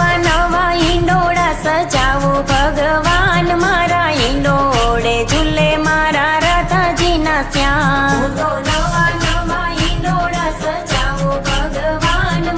નવા નવા ઈંડોળા સજાવો. ભગવાન મારા ઈંડોળે ઝૂલે મારા રાધાજીના શ્યામ